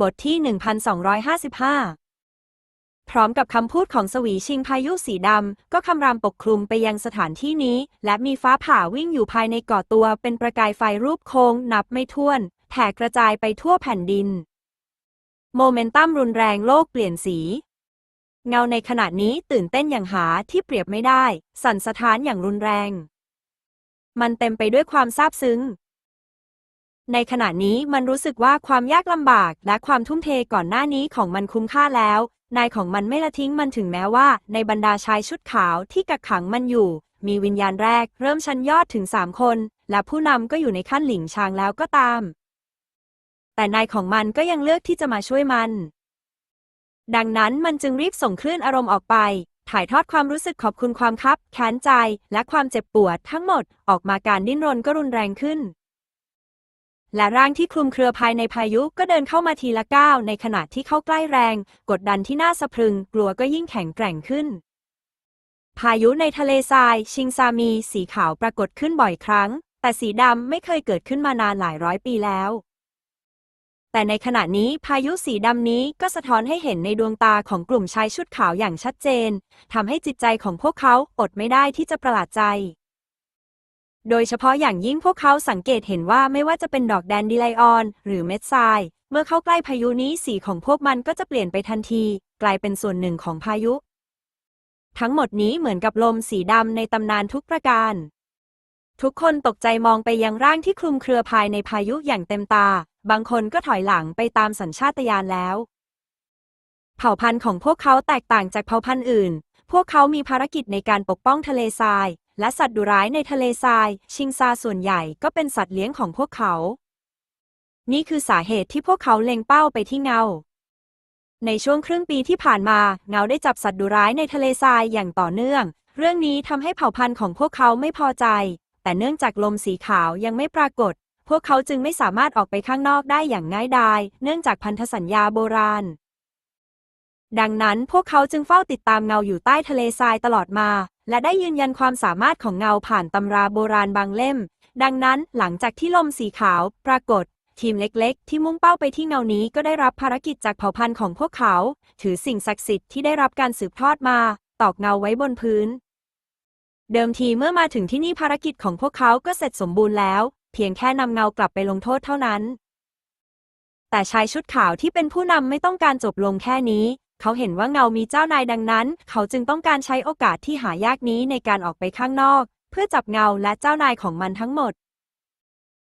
บทที่ 1255 พร้อมกับคำพูดของสวีชิงพายุสีดำ ก็คำรามปกคลุมไปยังสถานที่นี้ และมีฟ้าผ่าวิ่งอยู่ภายในก่อตัวเป็นประกายไฟรูปโค้งนับไม่ถ้วน แผ่กระจายไปทั่วแผ่นดิน โมเมนตัมรุนแรงโลกเปลี่ยนสี เงาในขณะนี้ตื่นเต้นอย่างหาที่เปรียบไม่ได้ สั่นสะท้านอย่างรุนแรง มันเต็มไปด้วยความซาบซึ้ง ในขณะนี้มันรู้สึกว่าความยากลำบากและความทุ่มเทก่อนหน้านี้ของมันคุ้มค่าแล้ว นายของมันไม่ละทิ้งมันถึงแม้ว่า ในบรรดาชายชุดขาวที่กักขังมันอยู่ มีวิญญาณแรกเริ่มชั้นยอดถึงสามคน และผู้นำก็อยู่ในขั้นหลิงชางแล้วก็ตาม แต่นายของมันก็ยังเลือกที่จะมาช่วยมัน ดังนั้นมันจึงรีบส่งคลื่นอารมณ์ออกไป ถ่ายทอดความรู้สึกขอบคุณความคับแค้นใจ และความเจ็บปวดทั้งหมดออกมาการดิ้นรนก็รุนแรงขึ้น และร่างที่คลุมเครือภายในพายุก็เดินเข้ามาทีละก้าวในขณะที่เข้าใกล้แรง กดดันที่น่าสะพรึง กลัวก็ยิ่งแข็งแกร่งขึ้น พายุในทะเลทราย ชิงซามี สีขาวปรากฏขึ้นบ่อยครั้ง แต่สีดำไม่เคยเกิดขึ้นมานานหลายร้อยปีแล้ว แต่ในขณะนี้พายุสีดำนี้ก็สะท้อนให้เห็นในดวงตาของกลุ่มชายชุดขาวอย่างชัดเจนทำให้จิตใจของพวกเขาอดไม่ได้ที่จะประหลาดใจ โดยเฉพาะอย่างยิ่งพวกเขาสังเกตเห็นว่าไม่ว่าจะเป็นดอกแดนดิไลออน หรือเม็ดทราย เมื่อเข้าใกล้พายุนี้สีของพวกมันก็จะเปลี่ยนไปทันที กลายเป็นส่วนหนึ่งของพายุ ทั้งหมดนี้เหมือนกับลมสีดำในตำนานทุกประการ ทุกคนตกใจมองไปยังร่างที่คลุมเครือภายในพายุอย่างเต็มตา บางคนก็ถอยหลังไปตามสัญชาตญาณแล้ว เผ่าพันธุ์ของพวกเขาแตกต่างจากเผ่าพันธุ์อื่น พวกเขามีภารกิจในการปกป้องทะเลทราย และสัตว์ดุร้ายในทะเลทราย ชิงซาส่วนใหญ่ก็เป็นสัตว์เลี้ยงของพวกเขา นี่คือสาเหตุที่พวกเขาเล็งเป้าไปที่เงา ในช่วงครึ่งปีที่ผ่านมา เงาได้จับสัตว์ดุร้ายในทะเลทรายอย่างต่อเนื่อง เรื่องนี้ทำให้เผ่าพันธุ์ของพวกเขาไม่พอใจ แต่เนื่องจากลมสีขาวยังไม่ปรากฏ พวกเขาจึงไม่สามารถออกไปข้างนอกได้อย่างง่ายดาย เนื่องจากพันธสัญญาโบราณดังนั้นพวกเขาจึงเฝ้าติดตามเงาอยู่ใต้ทะเลทรายตลอดมา และได้ยืนยันความสามารถของเงาผ่านตำราโบราณบางเล่ม ดังนั้นหลังจากที่ลมสีขาวปรากฏ ทีมเล็กๆ ที่มุ่งเป้าไปที่เงานี้ก็ได้รับภารกิจจากเผ่าพันธุ์ของพวกเขา ถือสิ่งศักดิ์สิทธิ์ที่ได้รับการสืบทอดมา ตอกเงาไว้บนพื้น เดิมทีเมื่อมาถึงที่นี่ภารกิจของพวกเขาก็เสร็จสมบูรณ์แล้ว เพียงแค่นำเงากลับไปลงโทษเท่านั้น แต่ชายชุดขาวที่เป็นผู้นำไม่ต้องการจบลงแค่นี้ เขาเห็นว่าเงามีเจ้านายดังนั้น เขาจึงต้องการใช้โอกาสที่หายากนี้ในการออกไปข้างนอก เพื่อจับเงาและเจ้านายของมันทั้งหมด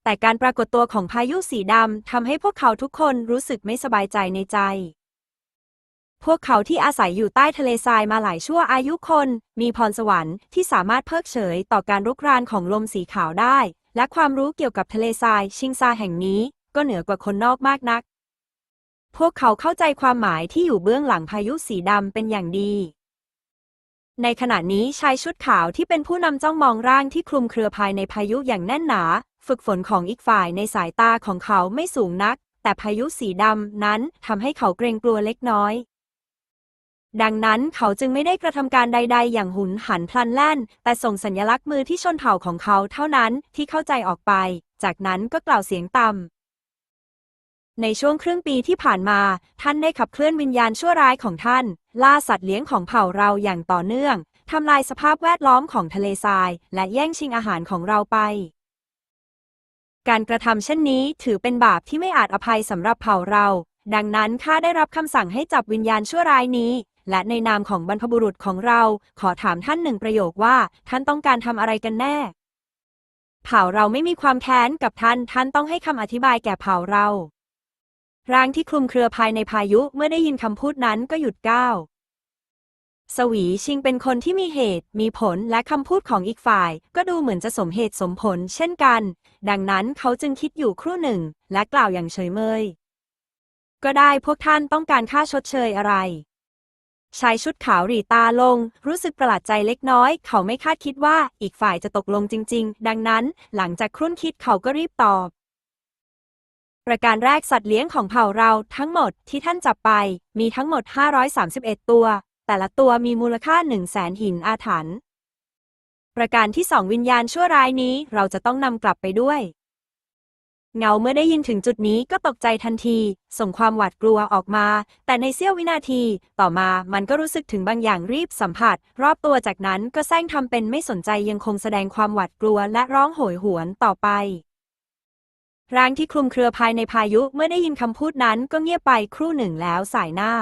แต่การปรากฏตัวของพายุสีดำทำให้พวกเขาทุกคนรู้สึกไม่สบายใจในใจพวกเขาที่อาศัยอยู่ใต้ทะเลทรายมาหลายชั่วอายุคน มีพรสวรรค์ที่สามารถเพิกเฉยต่อการรุกรานของลมสีขาวได้ และความรู้เกี่ยวกับทะเลทรายชิงซาแห่งนี้ ก็เหนือกว่าคนนอกมากนัก พวกเขาเข้าใจความหมายที่อยู่เบื้องหลังพายุสีดำเป็นอย่างดี ในขณะนี้ชายชุดขาวที่เป็นผู้นำจ้องมองร่างที่คลุมเครือภายในพายุอย่างแน่นหนา ฝึกฝนของอีกฝ่ายในสายตาของเขาไม่สูงนัก แต่พายุสีดำนั้นทำให้เขาเกรงกลัวเล็กน้อย ดังนั้นเขาจึงไม่ได้กระทำการใด ๆ อย่างหุนหันพลันแล่น แต่ส่งสัญลักษณ์มือที่ชนเผ่าของเขาเท่านั้นที่เข้าใจออกไป จากนั้นก็กล่าวเสียงต่ำ ในช่วงครึ่งปีที่ผ่านมา ท่านได้ขับเคลื่อนวิญญาณชั่วร้ายของท่าน ล่าสัตว์เลี้ยงของเผ่าเราอย่างต่อเนื่องทำลายสภาพแวดล้อมของทะเลทราย และแย่งชิงอาหารของเราไป การกระทำเช่นนี้ถือเป็นบาปที่ไม่อาจอภัยสำหรับเผ่าเรา ดังนั้นข้าได้รับคำสั่งให้จับวิญญาณชั่วร้ายนี้ และในนามของบรรพบุรุษของเรา ขอถามท่านหนึ่งประโยคว่า ท่านต้องการทำอะไรกันแน่ เผ่าเราไม่มีความแค้นกับท่าน ท่านต้องให้คำอธิบายแก่เผ่าเรา ร่างที่คลุมเครือภายในพายุเมื่อได้ยินคำพูดนั้นก็หยุดก้าว สวีชิงเป็นคนที่มีเหตุ มีผลและคำพูดของอีกฝ่าย ก็ดูเหมือนจะสมเหตุสมผล เช่นกัน ดังนั้นเขาจึงคิดอยู่ครู่หนึ่ง และกล่าวอย่างเฉยเมย ก็ได้พวกท่านต้องการค่าชดเชยอะไรชายชุดขาวหรีตาลง รู้สึกประหลาดใจเล็กน้อย เขาไม่คาดคิดว่าอีกฝ่ายจะตกลงจริง ๆ ดังนั้น หลังจากครุ่นคิดเขาก็รีบตอบ ประการแรกสัตว์เลี้ยงของเผ่าเราทั้งหมดที่ท่านจับไป มีทั้งหมด 531 ตัว แต่ละตัวมีมูลค่า 1 0 0 0 0แสนหินอาถรรพ์ประการที่สองวิญญาณชั่วร้ายนี้เราจะต้องนำกลับไปด้วย เงาเมื่อได้ยินถึงจุดนี้ก็ตกใจทันที ส่งความหวาดกลัวออกมา แต่ในเสี้ยววินาที ต่อมามันก็รู้สึกถึงบางอย่างรีบสัมผัส รอบตัวจากนั้นก็แซงทำเป็นไม่สนใจยังคงแสดงความหวาดกลัวและร้องโหยหวนต่อไป ร่างที่คลุมเครือภายในพายุเมื่อได้ยินคำพูดนั้นก็เงียบไปครู่หนึ่งแล้วสายหน้า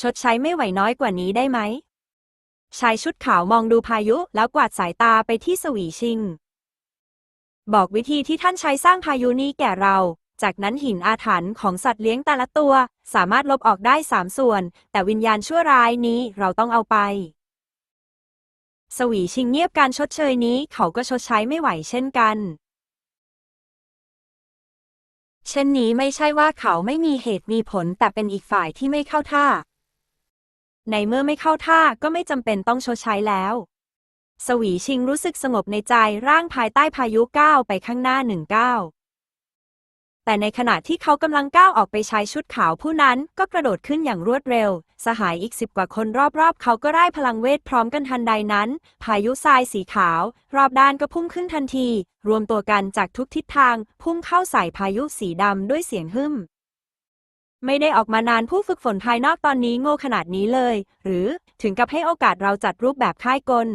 ชดใช้ไม่ไหวน้อยกว่านี้ได้ไหม ชายชุดขาวมองดูพายุแล้วกวาดสายตาไปที่สวีชิง บอกวิธีที่ท่านใช้สร้างพายุนี้แก่เรา จากนั้นหินอาถรรพ์ของสัตว์เลี้ยงแต่ละตัว สามารถลบออกได้สามส่วน แต่วิญญาณชั่วร้ายนี้เราต้องเอาไป สวีชิงเงียบการชดเชยนี้เขาก็ชดใช้ไม่ไหวเช่นกัน เช่นนี้ไม่ใช่ว่าเขาไม่มีเหตุมีผลแต่เป็นอีกฝ่ายที่ไม่เข้าท่า ในเมื่อไม่เข้าท่าก็ไม่จำเป็นต้องชดใช้แล้ว สวีชิงรู้สึกสงบในใจร่างภายใต้พายุก้าวไปข้างหน้าหนึ่งก้าว แต่ในขณะที่เขากำลังก้าวออกไปใช้ชุดขาวผู้นั้นก็กระโดดขึ้นอย่างรวดเร็ว สหายอีกสิบกว่าคนรอบๆ เขาก็ไล่พลังเวทพร้อมกันทันใดนั้น พายุทรายสีขาว รอบด้านก็พุ่งขึ้นทันที รวมตัวกันจากทุกทิศทาง พุ่งเข้าใส่พายุสีดำด้วยเสียงหึ่มไม่ได้ออกมานานผู้ฝึกฝนภายนอกตอนนี้โง่ขนาดนี้เลย หรือถึงกับให้โอกาสเราจัดรูปแบบค่ายกล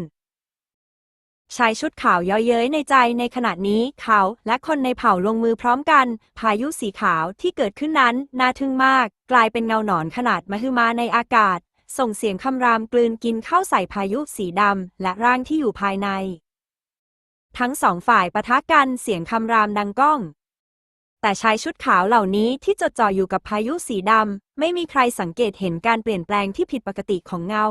ชายชุดขาวเย้อเย้ยในใจในขณะนี้เขาและคนในเผ่าลงมือพร้อมกัน พายุสีขาวที่เกิดขึ้นนั้นน่าทึ่งมาก กลายเป็นเงาหนอนขนาดมหึมาในอากาศ ส่งเสียงคำรามกลืนกินเข้าใส่พายุสีดำและร่างที่อยู่ภายใน ทั้งสองฝ่ายปะทะกันเสียงคำรามดังก้อง แต่ชายชุดขาวเหล่านี้ที่จดจ่ออยู่กับพายุสีดำไม่มีใครสังเกตเห็นการเปลี่ยนแปลงที่ผิดปกติของเงา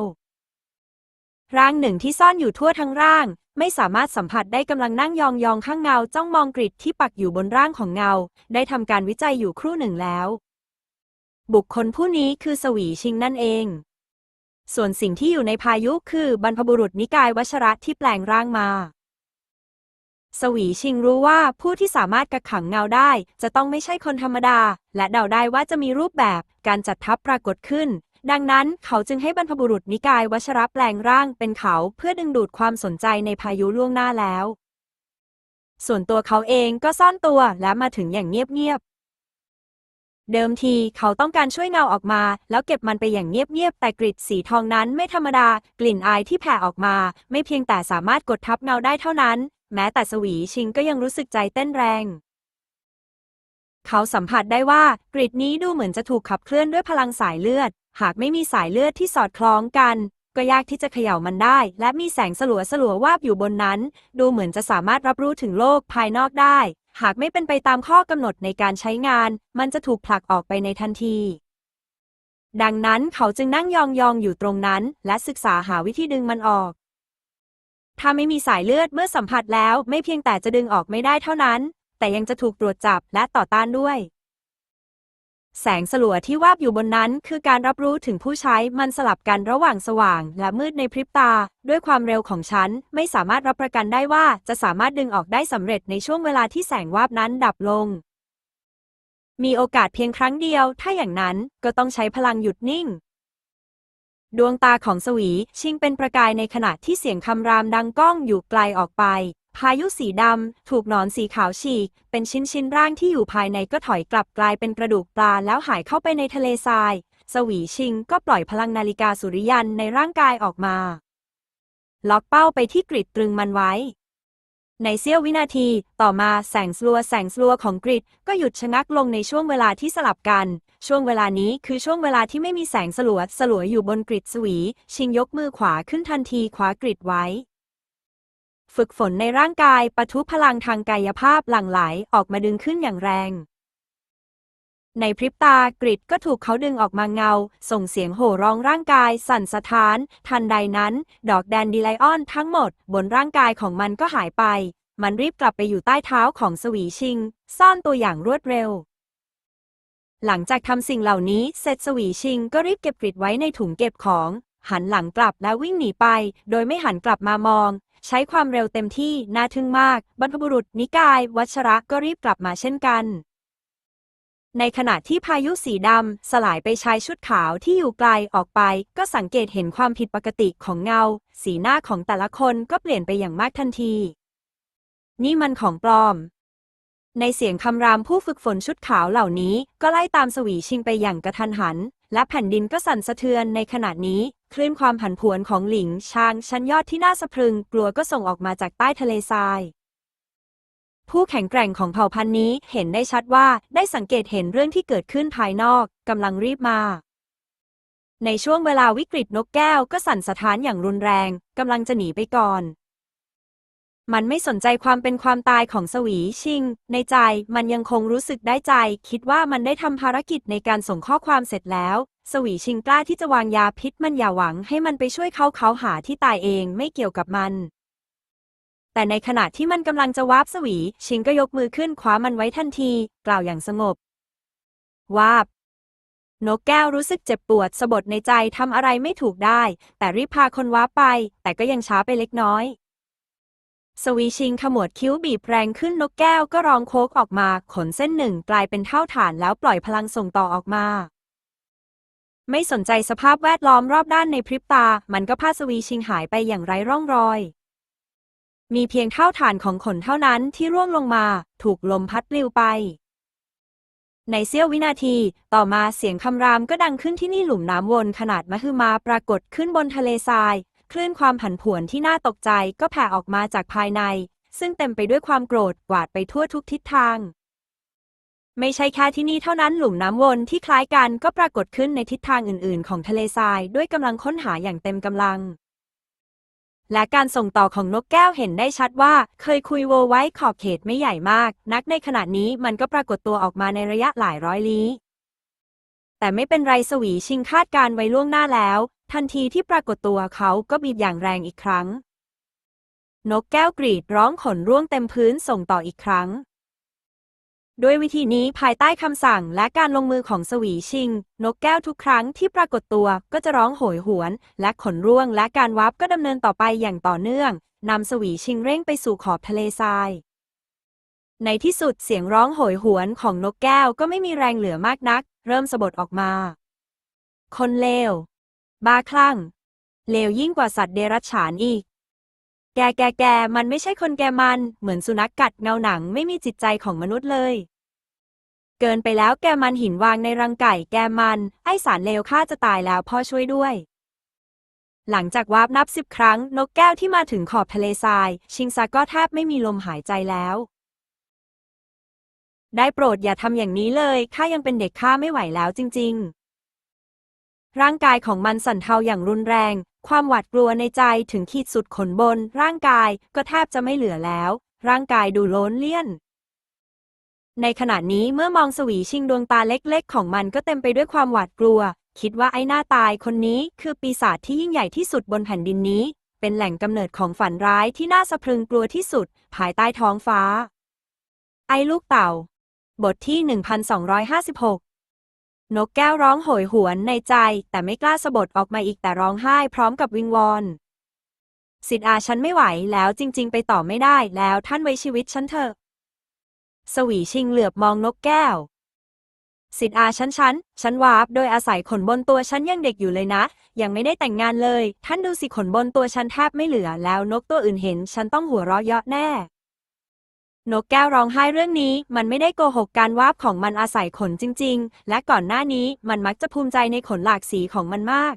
ร่างหนึ่งที่ซ่อนอยู่ทั่วทั้งร่าง ไม่สามารถสัมผัสได้กำลังนั่งยองๆข้างเงาจ้องมองกริดที่ปักอยู่บนร่างของเงา ได้ทำการวิจัยอยู่ครู่หนึ่งแล้ว บุคคลผู้นี้คือสวีชิงนั่นเอง ส่วนสิ่งที่อยู่ในพายุคือบรรพบุรุษนิกายวัชระที่แปลงร่างมา สวีชิงรู้ว่าผู้ที่สามารถกักขังเงาได้ จะต้องไม่ใช่คนธรรมดา และเดาได้ว่าจะมีรูปแบบการจัดทัพปรากฏขึ้น ดังนั้นเขาจึงให้บรรพบุรุษนิกายวชระแปลงร่างเป็นเขาเพื่อดึงดูดความสนใจในพายุล่วงหน้าแล้ว ส่วนตัวเขาเองก็ซ่อนตัวและมาถึงอย่างเงียบๆเดิมทีเขาต้องการช่วยเงาออกมา แล้วเก็บมันไปอย่างเงียบๆแต่กริดสีทองนั้นไม่ธรรมดา กลิ่นอายที่แผ่ออกมา ไม่เพียงแต่สามารถกดทับเงาได้เท่านั้น แม้แต่สวีชิงก็ยังรู้สึกใจเต้นแรง เขาสัมผัสได้ว่ากริดนี้ดูเหมือนจะถูกขับเคลื่อนด้วยพลังสายเลือด หากไม่มีสายเลือดที่สอดคล้องกัน ก็ยากที่จะเขย่ามันได้ และมีแสงสลัวสลัววาบอยู่บนนั้น ดูเหมือนจะสามารถรับรู้ถึงโลกภายนอกได้ หากไม่เป็นไปตามข้อกำหนดในการใช้งาน มันจะถูกผลักออกไปในทันทีดังนั้นเขาจึงนั่งยองๆอยู่ตรงนั้น และศึกษาหาวิธีดึงมันออก ถ้าไม่มีสายเลือดเมื่อสัมผัสแล้วไม่เพียงแต่จะดึงออกไม่ได้เท่านั้น แต่ยังจะถูกตรวจจับและต่อต้านด้วย แสงสลัวที่วาบอยู่บนนั้นคือการรับรู้ถึงผู้ใช้มันสลับกันระหว่างสว่าง และมืดในพริบตา ด้วยความเร็วของฉัน ไม่สามารถรับประกันได้ว่าจะสามารถดึงออกได้สำเร็จในช่วงเวลาที่แสงวาบนั้นดับลง มีโอกาสเพียงครั้งเดียว ถ้าอย่างนั้นก็ต้องใช้พลังหยุดนิ่ง ดวงตาของสวีชิงเป็นประกายในขณะที่เสียงคำรามดังก้องอยู่ไกลออกไป พายุสีดำ ถูกหนอนสีขาวฉีก เป็นชิ้นชิ้นๆร่างที่อยู่ภายในก็ถอยกลับกลายเป็นกระดูกปลาแล้วหายเข้าไปในทะเลทราย สวีชิงก็ปล่อยพลังนาฬิกาสุริยันในร่างกายออกมา ล็อกเป้าไปที่กริดตรึงมันไว้ ในเสี้ยววินาที ต่อมาแสงสลัวแสงสลัวของกริดก็หยุดชะงักลงในช่วงเวลาที่สลับกัน ช่วงเวลานี้คือช่วงเวลาที่ไม่มีแสงสลัวสลัวอยู่บนกริดสวี ชิงยกมือขวาขึ้นทันทีขวากริดไว้ ฝึกฝนในร่างกายปะทุพลังทางกายภาพหลั่งไหลออกมาดึงขึ้นอย่างแรง ในพริบตากริดก็ถูกเขาดึงออกมาเงา ส่งเสียงโห่ร้องร่างกาย สั่นสะท้าน ทันใดนั้น ดอกแดนดีไลออนทั้งหมด บนร่างกายของมันก็หายไป มันรีบกลับไปอยู่ใต้เท้าของสวีชิง ซ่อนตัวอย่างรวดเร็วหลังจากทำสิ่งเหล่านี้เสร็จสวีชิงก็รีบเก็บกริดไว้ในถุงเก็บของ หันหลังกลับและวิ่งหนีไป โดยไม่หันกลับมามอง ใช้ความเร็วเต็มที่น่าทึ่งมาก บรรพบุรุษนิกาย วัชระก็รีบกลับมาเช่นกัน ในขณะที่พายุสีดำสลายไปชายชุดขาวที่อยู่ไกลออกไป ก็สังเกตเห็นความผิดปกติของเงา สีหน้าของแต่ละคนก็เปลี่ยนไปอย่างมากทันที นี่มันของปลอม ในเสียงคำรามผู้ฝึกฝนชุดขาวเหล่านี้ก็ไล่ตามสวีชิงไปอย่างกระทันหัน และแผ่นดินก็สั่นสะเทือนในขณะนี้คลื่นความผันผวนของหลิงชางชั้นยอดที่น่าสะพรึงกลัวก็ส่งออกมาจากใต้ทะเลทราย ผู้แข็งแกร่งของเผ่าพันธุ์นี้เห็นได้ชัดว่าได้สังเกตเห็นเรื่องที่เกิดขึ้นภายนอกกำลังรีบมาในช่วงเวลาวิกฤตนกแก้วก็สั่นสะท้านอย่างรุนแรง กำลังจะหนีไปก่อน มันไม่สนใจความเป็นความตายของสวีชิง ในใจมันยังคงรู้สึกได้ใจ คิดว่ามันได้ทำภารกิจในการส่งข้อความเสร็จแล้ว สวีชิงกล้าที่จะวางยาพิษมันอย่าหวังให้มันไปช่วยเขาเขาหาที่ตายเองไม่เกี่ยวกับมัน แต่ในขณะที่มันกำลังจะวาบสวี ชิงก็ยกมือขึ้นคว้ามันไว้ทันที กล่าวอย่างสงบ วาบนกแก้วรู้สึกเจ็บปวดสะบดในใจทำอะไรไม่ถูกได้ แต่รีบพาคนว้าไป แต่ก็ยังช้าไปเล็กน้อย สวีชิงขมวดคิ้วบีบแรงขึ้นนกแก้วก็ร้องโคกออกมา ขนเส้นหนึ่งกลายเป็นเท่าฐานแล้วปล่อยพลังส่งต่อออกมา ไม่สนใจสภาพแวดล้อมรอบด้านในพริบตา มันก็พาสวีชิงหายไปอย่างไร้ร่องรอย มีเพียงเท่าฐานของขนเท่านั้นที่ร่วงลงมา ถูกลมพัดปลิวไป ในเสี้ยววินาที ต่อมาเสียงคำรามก็ดังขึ้นที่นี่หลุมน้ำวนขนาดมหึมาปรากฏขึ้นบนทะเลทราย คลื่นความผันผวนที่น่าตกใจก็แผ่ออกมาจากภายใน ซึ่งเต็มไปด้วยความโกรธกวาดไปทั่วทุกทิศทาง ไม่ใช่แค่ที่นี่เท่านั้นหลุมน้ำวนที่คล้ายกันก็ปรากฏขึ้นในทิศทางอื่นๆ ของทะเลทรายด้วยกำลังค้นหาอย่างเต็มกำลัง และการส่งต่อของนกแก้วเห็นได้ชัดว่า เคยคุยโวไว้ขอบเขตไม่ใหญ่มาก นักในขณะนี้มันก็ปรากฏตัวออกมาในระยะหลายร้อยลี้แต่ไม่เป็นไรสวีชิงคาดการไว้ล่วงหน้าแล้ว ทันทีที่ปรากฏตัวเขาก็บีบอย่างแรงอีกครั้ง นกแก้วกรีดร้องขนร่วงเต็มพื้นส่งต่ออีกครั้ง ด้วยวิธีนี้ภายใต้คำสั่งและการลงมือของสวีชิง นกแก้วทุกครั้งที่ปรากฏตัวก็จะร้องโหยหวน และขนร่วงและการวับก็ดำเนินต่อไปอย่างต่อเนื่องนำสวีชิงเร่งไปสู่ขอบทะเลทราย ในที่สุดเสียงร้องโหยหวนของนกแก้วก็ไม่มีแรงเหลือมากนัก เริ่มสะบดออกมา คนเลว บ้าคลั่ง เลวยิ่งกว่าสัตว์เดรัจฉานอีก แกแกแกมันไม่ใช่คนแกมัน เหมือนสุนัขกัดเงาหนังไม่มีจิตใจของมนุษย์เลย เกินไปแล้วแกมันหินวางในรังไก่ แกมัน ไอสารเลวข้าจะตายแล้วพ่อช่วยด้วย หลังจากวาบนับสิบครั้ง นกแก้วที่มาถึงขอบทะเลทราย ชิงซาก็แทบไม่มีลมหายใจแล้ว ได้โปรดอย่าทำอย่างนี้เลยข้ายังเป็นเด็กข้าไม่ไหวแล้วจริง ๆ ร่างกายของมันสั่นเทาอย่างรุนแรง ความหวาดกลัวในใจถึงขีดสุดขนบน ร่างกายก็แทบจะไม่เหลือแล้ว ร่างกายดูโล้นเลี่ยน ในขณะนี้เมื่อมองสวีชิงดวงตาเล็กๆ ของมันก็เต็มไปด้วยความหวาดกลัว คิดว่าไอ้หน้าตายคนนี้คือปีศาจที่ยิ่งใหญ่ที่สุดบนแผ่นดินนี้ เป็นแหล่งกำเนิดของฝันร้ายที่น่าสะพรึงกลัวที่สุด ภายใต้ท้องฟ้า ไอ้ลูกเต่า บทที่ 1256 นกแก้วร้องโหยหวนในใจ แต่ไม่กล้าสะบดออกมาอีกแต่ร้องไห้พร้อมกับวิงวอนสิทธิ์อาฉันไม่ไหวแล้วจริง ๆ ไปต่อไม่ได้แล้วท่านไว้ชีวิตฉันเถอะ สวีชิงเหลือบมองนกแก้วสิทธิ์อาฉันฉันฉันวาบโดยอาศัยขนบนตัวฉันยังเด็กอยู่เลยนะ ยังไม่ได้แต่งงานเลย ท่านดูสิขนบนตัวฉันแทบไม่เหลือ แล้วนกตัวอื่นเห็น ฉันต้องหัวเราะเยาะแน่ นกแก้วร้องไห้เรื่องนี้ มันไม่ได้โกหกการวาบของมันอาศัยขนจริง ๆ และก่อนหน้านี้มันมักจะภูมิใจในขนหลากสีของมันมาก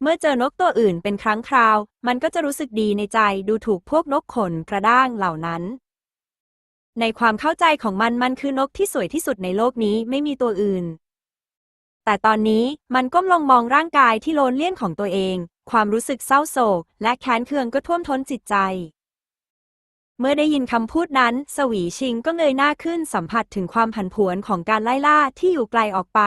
เมื่อเจอนกตัวอื่นเป็นครั้งคราว มันก็จะรู้สึกดีในใจดูถูกพวกนกขนกระด้างเหล่านั้น ในความเข้าใจของมันมันคือนกที่สวยที่สุดในโลกนี้ไม่มีตัวอื่น แต่ตอนนี้มันก้มลงมองร่างกายที่โลนเลี่ยนของตัวเอง ความรู้สึกเศร้าโศก และแค้นเคืองก็ท่วมท้นจิตใจ เมื่อได้ยินคำพูดนั้น สวีชิงก็เงยหน้าขึ้นสัมผัสถึงความผันผวนของการไล่ล่าที่อยู่ไกลออกไป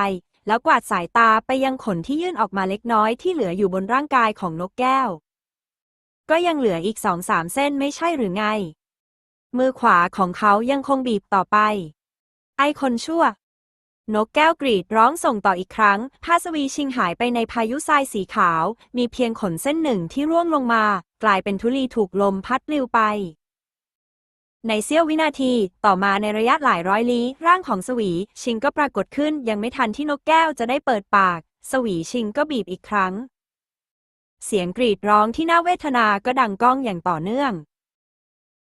แล้วกวาดสายตาไปยังขนที่ยื่นออกมาเล็กน้อยที่เหลืออยู่บนร่างกายของนกแก้ว ก็ยังเหลืออีกสองสามเส้นไม่ใช่หรือไง มือขวาของเขายังคงบีบต่อไป ไอคนชั่ว นกแก้วกรีดร้องส่งต่ออีกครั้งพาสวีชิงหายไปในพายุทรายสีขาว มีเพียงขนเส้นหนึ่งที่ร่วงลงมา กลายเป็นธุลีถูกลมพัดปลิวไป ในเสี้ยววินาที ต่อมาในระยะหลายร้อยลี้ ร่างของสวี ชิงก็ปรากฏขึ้นยังไม่ทันที่นกแก้วจะได้เปิดปาก สวีชิงก็บีบอีกครั้ง เสียงกรีดร้องที่น่าเวทนาก็ดังก้องอย่างต่อเนื่อง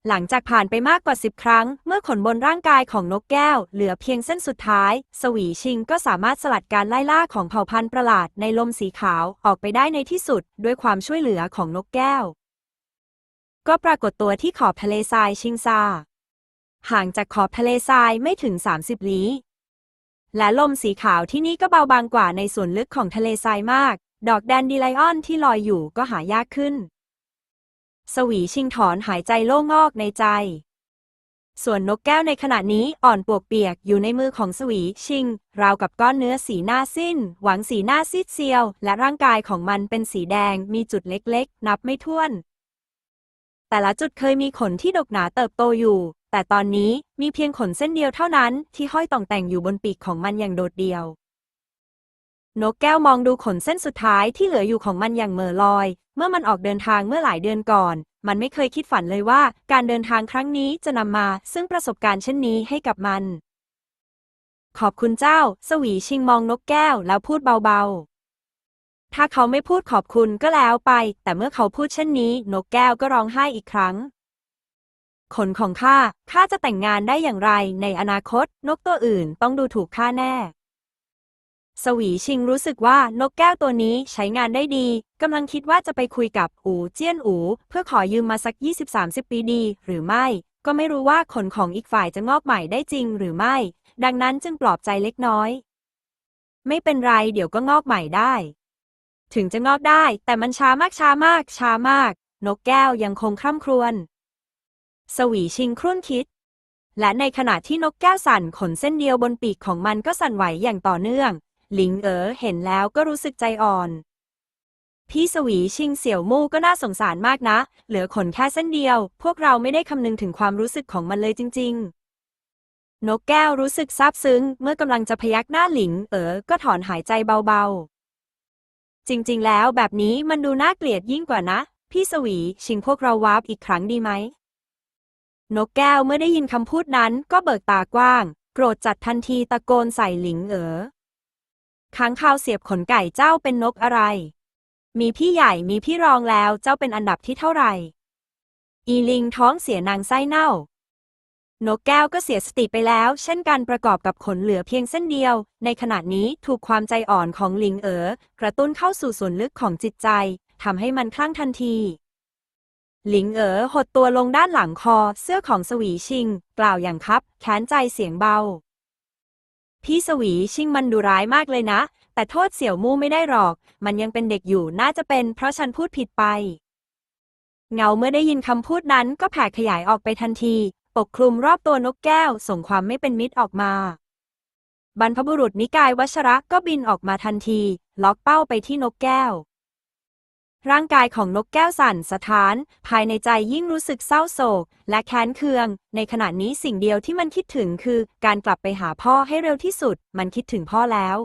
หลังจากผ่านไปมากกว่าสิบครั้ง เมื่อขนบนร่างกายของนกแก้ว เหลือเพียงเส้นสุดท้าย สวีชิงก็สามารถสลัดการไล่ล่าของเผ่าพันธุ์ประหลาดในลมสีขาวออกไปได้ในที่สุด ด้วยความช่วยเหลือของนกแก้ว ก็ปรากฏตัวที่ขอบทะเลทรายชิงซา ห่างจากขอบทะเลทรายไม่ถึง 30 ลี้ และลมสีขาวที่นี่ก็เบาบางกว่าในส่วนลึกของทะเลทรายมาก ดอกแดนดีไลออนที่ลอยอยู่ก็หายากขึ้น สวีชิงถอนหายใจโล่งอกในใจ ส่วนนกแก้วในขณะนี้อ่อนปวกเปียกอยู่ในมือของสวีชิง ราวกับก้อนเนื้อสีหน้าสิ้น หวังสีหน้าซีดเซียว และร่างกายของมันเป็นสีแดงมีจุดเล็กๆ นับไม่ถ้วน แต่ละจุดเคยมีขนที่ดกหนาเติบโตอยู่ แต่ตอนนี้มีเพียงขนเส้นเดียวเท่านั้นที่ห้อยต่องแต่งอยู่บนปีกของมันอย่างโดดเดี่ยวนกแก้วมองดูขนเส้นสุดท้ายที่เหลืออยู่ของมันอย่างเหม่อลอย เมื่อมันออกเดินทางเมื่อหลายเดือนก่อน มันไม่เคยคิดฝันเลยว่าการเดินทางครั้งนี้จะนำมาซึ่งประสบการณ์เช่นนี้ให้กับมัน ขอบคุณเจ้า สวีชิงมองนกแก้วแล้วพูดเบาๆ ถ้าเขาไม่พูดขอบคุณก็แล้วไป แต่เมื่อเขาพูดเช่นนี้ นกแก้วก็ร้องไห้อีกครั้ง ขนของข้า ข้าจะแต่งงานได้อย่างไร ในอนาคต นกตัวอื่นต้องดูถูกข้าแน่ สวีชิงรู้สึกว่านกแก้วตัวนี้ใช้งานได้ดีกำลังคิดว่าจะไปคุยกับอูเจี้ยนอู เพื่อขอยืมมาสัก 20-30 ปีดี หรือไม่ ก็ไม่รู้ว่าขนของอีกฝ่ายจะงอกใหม่ได้จริงหรือไม่ ดังนั้นจึงปลอบใจเล็กน้อย ไม่เป็นไรเดี๋ยวก็งอกใหม่ได้ ถึงจะงอกได้ แต่มันช้ามากช้ามาก ช้ามาก นกแก้วยังคงคร่ำครวญสวีชิงครุ่นคิด และในขณะที่นกแก้วสั่นขนเส้นเดียวบนปีกของมันก็สั่นไหวอย่างต่อเนื่อง หลิงเอ๋อเห็นแล้วก็รู้สึกใจอ่อน พี่สวีชิงเสี่ยวมู่ก็น่าสงสารมากนะ เหลือขนแค่เส้นเดียว พวกเราไม่ได้คำนึงถึงความรู้สึกของมันเลยจริง ๆ นกแก้วรู้สึกซาบซึ้ง เมื่อกำลังจะพยักหน้าหลิง เอ๋อก็ถอนหายใจเบาๆ จริงๆ แล้วแบบนี้มันดูน่าเกลียดยิ่งกว่านะ พี่สวีชิงพวกเราวาร์ปอีกครั้งดีไหม นกแก้วเมื่อได้ยินคำพูดนั้นก็เบิกตากว้าง โกรธจัดทันทีตะโกนใส่หลิงเอ๋อค้างคาวเสียบขนไก่เจ้าเป็นนกอะไร มีพี่ใหญ่มีพี่รองแล้วเจ้าเป็นอันดับที่เท่าไหร่ อีลิงท้องเสียนางไส้เน่า นกแก้วก็เสียสติไปแล้ว เช่นกันประกอบกับขนเหลือเพียงเส้นเดียว ในขณะนี้ถูกความใจอ่อนของลิงเอ๋อกระตุ้นเข้าสู่ส่วนลึกของจิตใจทำให้มันคลั่งทันทีหลิงเอ๋อหดตัวลงด้านหลังคอเสื้อของสวีชิง กล่าวอย่างครับแค้นใจเสียงเบา พี่สวีชิงมันดูร้ายมากเลยนะ แต่โทษเสี่ยวมู่ไม่ได้หรอก มันยังเป็นเด็กอยู่น่าจะเป็นเพราะฉันพูดผิดไป เงาเมื่อได้ยินคำพูดนั้นก็แผ่ขยายออกไปทันที ปกคลุมรอบตัวนกแก้ว ส่งความไม่เป็นมิตรออกมา บรรพบุรุษนิกายวัชระก็บินออกมาทันที ล็อกเป้าไปที่นกแก้ว ร่างกายของนกแก้วสั่นสะท้าน ภายในใจยิ่งรู้สึกเศร้าโศก และแค้นเคือง ในขณะนี้สิ่งเดียวที่มันคิดถึงคือ การกลับไปหาพ่อให้เร็วที่สุด มันคิดถึงพ่อแล้ว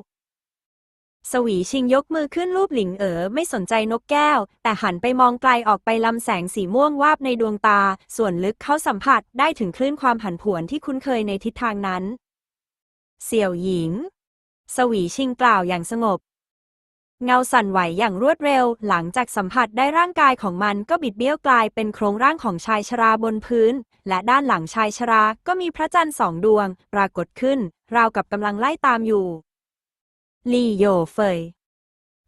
สวีชิงยกมือขึ้นรูปหลิงเอ๋อไม่สนใจนกแก้ว แต่หันไปมองไกลออกไปลำแสงสีม่วงวาบในดวงตา ส่วนลึกเขาสัมผัสได้ถึงคลื่นความผันผวนที่คุ้นเคยในทิศทางนั้น เสี่ยวหญิง สวีชิงกล่าวอย่างสงบ เงาสั่นไหวอย่างรวดเร็ว หลังจากสัมผัสได้ร่างกายของมันก็บิดเบี้ยวกลายเป็นโครงร่างของชายชราบนพื้น และด้านหลังชายชราก็มีพระจันทร์สองดวง ปรากฏขึ้น ราวกับกำลังไล่ตามอยู่ ลี่โยเฟย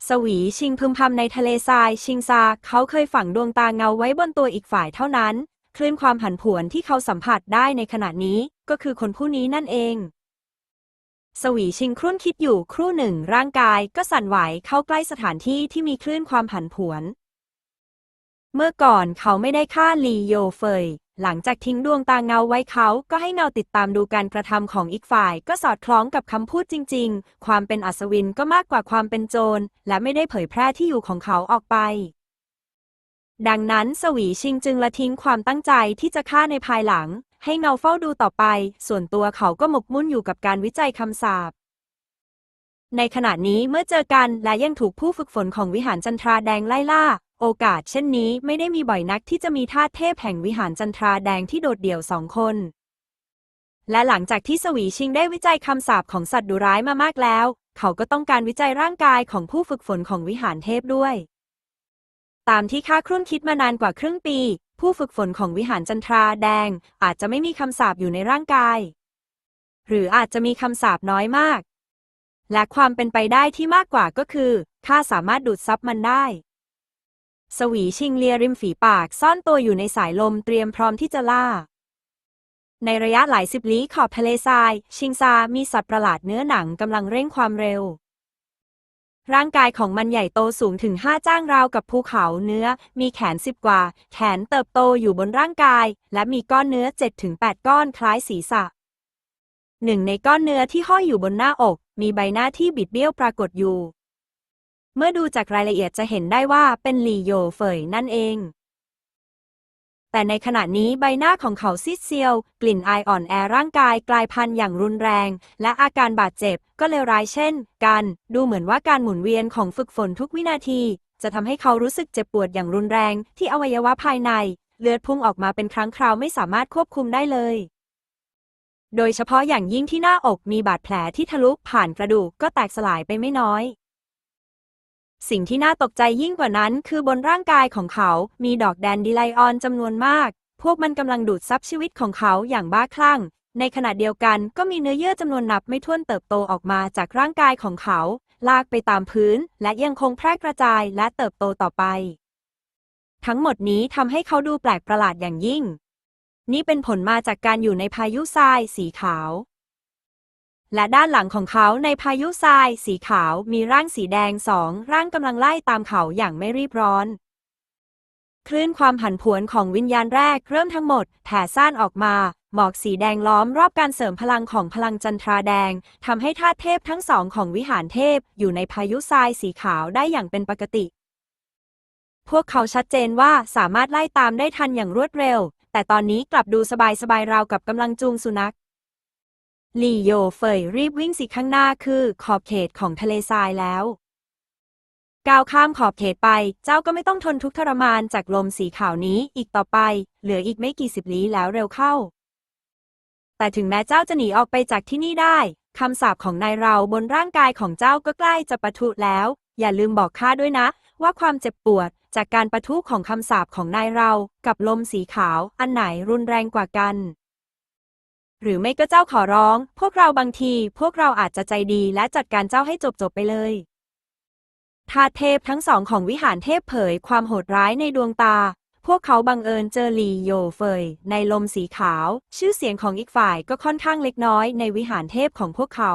สวีชิงพึมพำในทะเลทราย ชิงซา เขาเคยฝังดวงตาเงาไว้บนตัวอีกฝ่ายเท่านั้น คลื่นความผันผวนที่เขาสัมผัสได้ในขณะนี้ ก็คือคนผู้นี้นั่นเอง สวีชิงครุ่นคิดอยู่ครู่หนึ่ง ร่างกายก็สั่นไหวเข้าใกล้สถานที่ที่มีคลื่นความผันผวน เมื่อก่อนเขาไม่ได้ฆ่าลีโยเฟย หลังจากทิ้งดวงตาเงาไว้เขาก็ให้เงาติดตามดูการกระทำของอีกฝ่าย ก็สอดคล้องกับคำพูดจริง ๆ ความเป็นอัศวินก็มากกว่าความเป็นโจร และไม่ได้เผยแพร่ที่อยู่ของเขาออกไป ดังนั้นสวีชิงจึงละทิ้งความตั้งใจที่จะฆ่าในภายหลัง ให้เงาเฝ้าดูต่อไป ส่วนตัวเขาก็หมกมุ่นอยู่กับการวิจัยคำสาปในขณะนี้เมื่อเจอกันและยังถูกผู้ฝึกฝนของวิหารจันทราแดงไล่ล่า โอกาสเช่นนี้ไม่ได้มีบ่อยนักที่จะมีทาสเทพแห่งวิหารจันทราแดงที่โดดเดี่ยวสองคน และหลังจากที่สวีชิงได้วิจัยคำสาปของสัตว์ดุร้ายมามากแล้ว เขาก็ต้องการวิจัยร่างกายของผู้ฝึกฝนของวิหารเทพด้วย ตามที่ข้าครุ่นคิดมานานกว่าครึ่งปี ผู้ฝึกฝนของวิหารจันทราแดง อาจจะไม่มีคำสาปอยู่ในร่างกาย หรืออาจจะมีคำสาปน้อยมาก และความเป็นไปได้ที่มากกว่าก็คือข้าสามารถดูดซับมันได้ สวีชิงเลียริมฝีปากซ่อนตัวอยู่ในสายลมเตรียมพร้อมที่จะล่า ในระยะหลายสิบลี้ขอบทะเลทราย ชิงซา มีสัตว์ประหลาดเนื้อหนังกำลังเร่งความเร็ว ร่างกายของมันใหญ่โตสูงถึงห้าจ้างราวกับภูเขาเนื้อ มีแขนสิบกว่า แขนเติบโตอยู่บนร่างกาย และมีก้อนเนื้อ7-8ถึง8ก้อนคล้ายศีรษะหนึ่งในก้อนเนื้อที่ห้อยอยู่บนหน้าอก มีใบหน้าที่บิดเบี้ยวปรากฏอยู่ เมื่อดูจากรายละเอียดจะเห็นได้ว่าเป็นหลี่โยเฟยนั่นเอง แต่ในขณะนี้ใบหน้าของเขาซีดเซียว กลิ่นอายอ่อนแอร่างกายกลายพันธุ์อย่างรุนแรง และอาการบาดเจ็บก็เลวร้ายเช่นกัน ดูเหมือนว่าการหมุนเวียนของฝึกฝนทุกวินาที จะทำให้เขารู้สึกเจ็บปวดอย่างรุนแรง ที่อวัยวะภายใน เลือดพุ่งออกมาเป็นครั้งคราวไม่สามารถควบคุมได้เลยโดยเฉพาะอย่างยิ่งที่หน้าอกมีบาดแผลที่ทะลุผ่านกระดูกก็แตกสลายไปไม่น้อย สิ่งที่น่าตกใจยิ่งกว่านั้นคือบนร่างกายของเขามีดอกแดนดิไลออนจำนวนมาก พวกมันกำลังดูดซับชีวิตของเขาอย่างบ้าคลั่ง ในขณะเดียวกันก็มีเนื้อเยื่อจำนวนนับไม่ถ้วนเติบโตออกมาจากร่างกายของเขา ลากไปตามพื้น และยังคงแพร่กระจายและเติบโตต่อไป ทั้งหมดนี้ทำให้เขาดูแปลกประหลาดอย่างยิ่ง นี่เป็นผลมาจากการอยู่ในพายุทรายสีขาว และด้านหลังของเขาในพายุทราย สีขาวมีร่างสีแดงสองร่างกำลังไล่ตามเขาอย่างไม่รีบร้อน คลื่นความผันผวนของวิญญาณแรกเริ่มทั้งหมดแผ่ซ่านออกมา หมอกสีแดงล้อมรอบการเสริมพลังของพลังจันทราแดงทำให้ธาตุเทพทั้งสองของวิหารเทพอยู่ในพายุทรายสีขาวได้อย่างเป็นปกติ พวกเขาชัดเจนว่าสามารถไล่ตามได้ทันอย่างรวดเร็ว แต่ตอนนี้กลับดูสบายๆราวกับกำลังจูงสุนัข หลี่โยเฟยรีบวิ่งสิข้างหน้าคือขอบเขตของทะเลทรายแล้วก้าวข้ามขอบเขตไป เจ้าก็ไม่ต้องทนทุกข์ทรมานจากลมสีขาวนี้อีกต่อไป เหลืออีกไม่กี่สิบลี้แล้วเร็วเข้า แต่ถึงแม้เจ้าจะหนีออกไปจากที่นี่ได้ คำสาปของนายเราบนร่างกายของเจ้าก็ใกล้จะปะทุแล้ว อย่าลืมบอกข้าด้วยนะ ว่าความเจ็บปวด จากการปะทุของคำสาปของนายเรา กับลมสีขาว อันไหนรุนแรงกว่ากัน หรือไม่ก็เจ้าขอร้อง พวกเราบางที พวกเราอาจจะใจดีและจัดการเจ้าให้จบๆไปเลยทาเทพทั้งสองของวิหารเทพเผยความโหดร้ายในดวงตา พวกเขาบังเอิญเจอหลีโยเฟย ในลมสีขาว ชื่อเสียงของอีกฝ่ายก็ค่อนข้างเล็กน้อยในวิหารเทพของพวกเขา